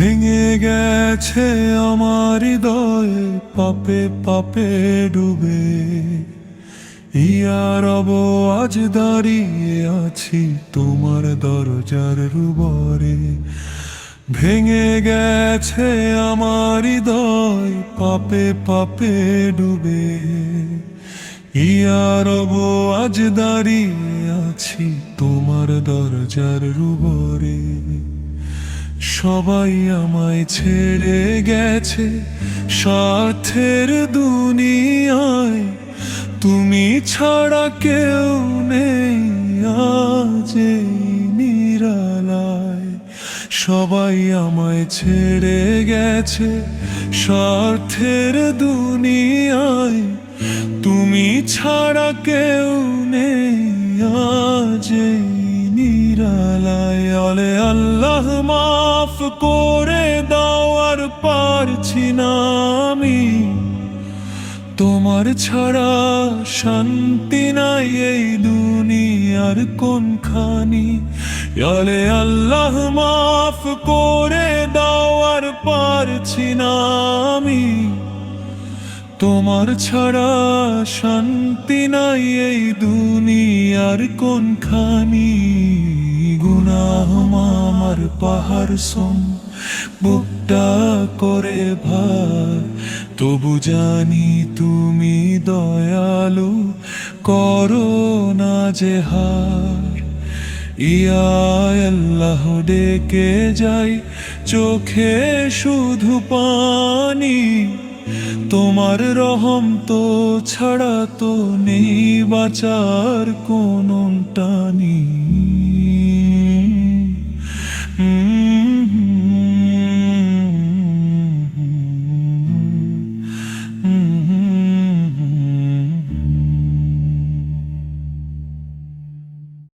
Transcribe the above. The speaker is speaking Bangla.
ভেঙে গেছে আমার হৃদয়ে, পাপে পাপে ডুবে। ইয়ার অব আজ দাঁড়িয়ে আছি তোমার দরজার রুবরে। ভেঙে গেছে আমার হৃদয়, পাপে পাপে ডুবে। ইয়ার অব আজ দাঁড়িয়ে আছি তোমার দরজার রুবরে। সবাই আমায় ছেড়ে গেছে স্বার্থের দুনিয়ায়। তুমি ছাড়া কেউ নেই আজ নিরালায়। সবাই আমায় ছেড়ে গেছে স্বার্থের দুনিয়ায়। তুমি ছাড়া কেউ নেই আজ নিরালায় অলে আল্লাহ মাফ করে দাও, আর পারছি না আমি। তোমার ছাড়া শান্তি নাই এই দুনিয়ার কোনখানি। অলে আল্লাহ মাফ করে দাও, আর পারছি না আমি। তোমার ছাড়া শান্তি নাই এই দুনিয়ার কোনখানি। আমার পাহাড় সম। বুকটা করে ভার, তবু জানি তুমি দয়ালু, করো না যে হার। ইয়া আল্লাহ, ডেকে যাই চোখে শুধু পানি। তোমার রহম তো ছাড়া তো নেই বাঁচার কোন টানি।